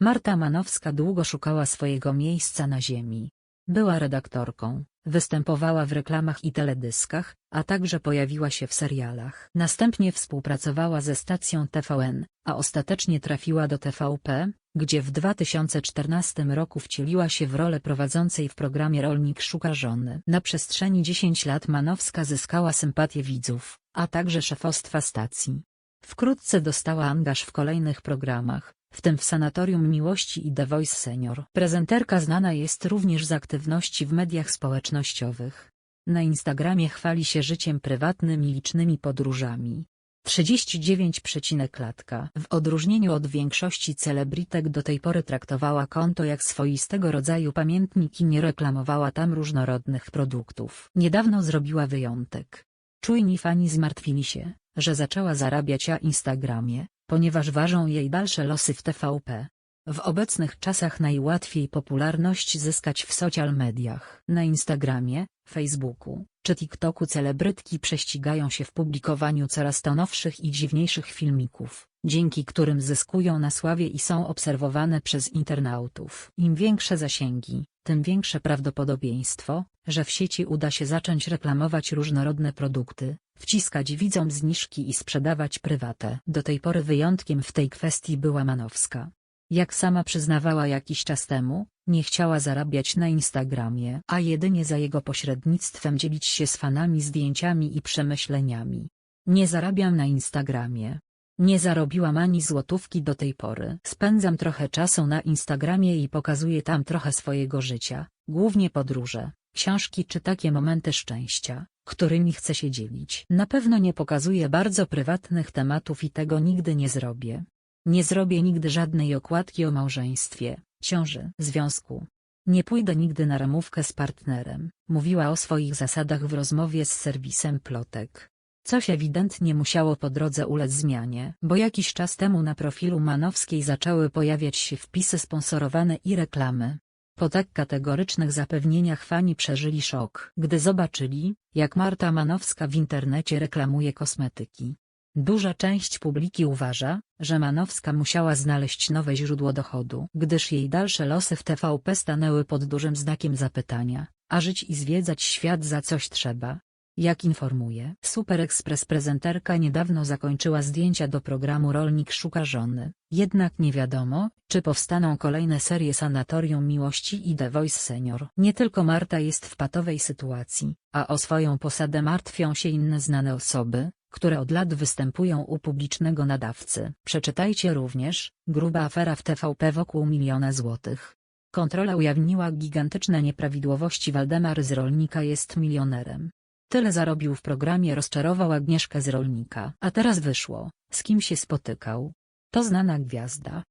Marta Manowska długo szukała swojego miejsca na ziemi. Była redaktorką, występowała w reklamach i teledyskach, a także pojawiła się w serialach. Następnie współpracowała ze stacją TVN, a ostatecznie trafiła do TVP, gdzie w 2014 roku wcieliła się w rolę prowadzącej w programie Rolnik szuka żony. Na przestrzeni 10 lat Manowska zyskała sympatię widzów, a także szefostwa stacji. Wkrótce dostała angaż w kolejnych programach, w tym w Sanatorium Miłości i The Voice Senior. Prezenterka znana jest również z aktywności w mediach społecznościowych. Na Instagramie chwali się życiem prywatnym i licznymi podróżami. 39 przecinek klatka. W odróżnieniu od większości celebrytek do tej pory traktowała konto jak swoistego rodzaju pamiętnik i nie reklamowała tam różnorodnych produktów. Niedawno zrobiła wyjątek. Czujni fani zmartwili się, że zaczęła zarabiać na Instagramie, ponieważ ważą jej dalsze losy w TVP. W obecnych czasach najłatwiej popularność zyskać w social mediach. Na Instagramie, Facebooku czy TikToku celebrytki prześcigają się w publikowaniu coraz to nowszych i dziwniejszych filmików, dzięki którym zyskują na sławie i są obserwowane przez internautów. Im większe zasięgi, tym większe prawdopodobieństwo, że w sieci uda się zacząć reklamować różnorodne produkty, wciskać widzom zniżki i sprzedawać prywatę. Do tej pory wyjątkiem w tej kwestii była Manowska. Jak sama przyznawała jakiś czas temu, nie chciała zarabiać na Instagramie, a jedynie za jego pośrednictwem dzielić się z fanami zdjęciami i przemyśleniami. Nie zarabiam na Instagramie. Nie zarobiłam ani złotówki do tej pory. Spędzam trochę czasu na Instagramie i pokazuję tam trochę swojego życia, głównie podróże, książki czy takie momenty szczęścia, którymi chcę się dzielić. Na pewno nie pokazuję bardzo prywatnych tematów i tego nigdy nie zrobię. Nie zrobię nigdy żadnej okładki o małżeństwie, ciąży, związku. Nie pójdę nigdy na ramówkę z partnerem, mówiła o swoich zasadach w rozmowie z serwisem Plotek. Coś ewidentnie musiało po drodze ulec zmianie, bo jakiś czas temu na profilu Manowskiej zaczęły pojawiać się wpisy sponsorowane i reklamy. Po tak kategorycznych zapewnieniach fani przeżyli szok, gdy zobaczyli, jak Marta Manowska w internecie reklamuje kosmetyki. Duża część publiki uważa, że Manowska musiała znaleźć nowe źródło dochodu, gdyż jej dalsze losy w TVP stanęły pod dużym znakiem zapytania, a żyć i zwiedzać świat za coś trzeba. Jak informuje Super Express prezenterka niedawno zakończyła zdjęcia do programu Rolnik szuka żony, jednak nie wiadomo, czy powstaną kolejne serie Sanatorium Miłości i The Voice Senior. Nie tylko Marta jest w patowej sytuacji, a o swoją posadę martwią się inne znane osoby, które od lat występują u publicznego nadawcy. Przeczytajcie również, gruba afera w TVP wokół miliona złotych. Kontrola ujawniła gigantyczne nieprawidłowości Waldemar z Rolnika jest milionerem. Tyle zarobił w programie rozczarował Agnieszkę z Rolnika. A teraz wyszło, z kim się spotykał. To znana gwiazda,